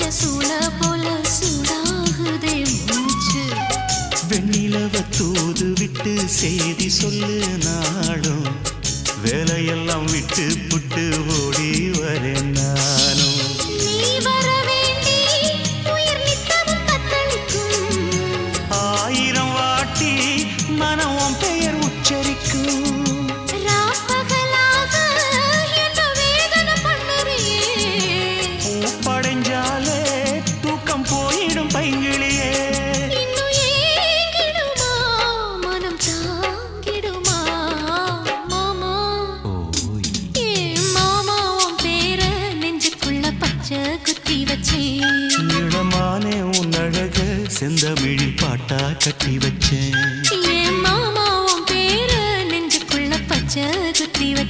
பச்சை சூள போல சூடாகுதே மூச்சு. வெண்ணிலவ தூது விட்டு செய்தி சொல்லு நாடும் வேலையெல்லாம் விட்டு புட்டு ஓடி வரேன் நானும் ஆயிரம் வாட்டி மனம் பெயர் உச்சரிக்கும். செந்தமிழில் பாட்டா கட்டி வச்சேன். மாமாவும் பேர நெஞ்சுக்குள்ள பச்சை குத்தி வச்ச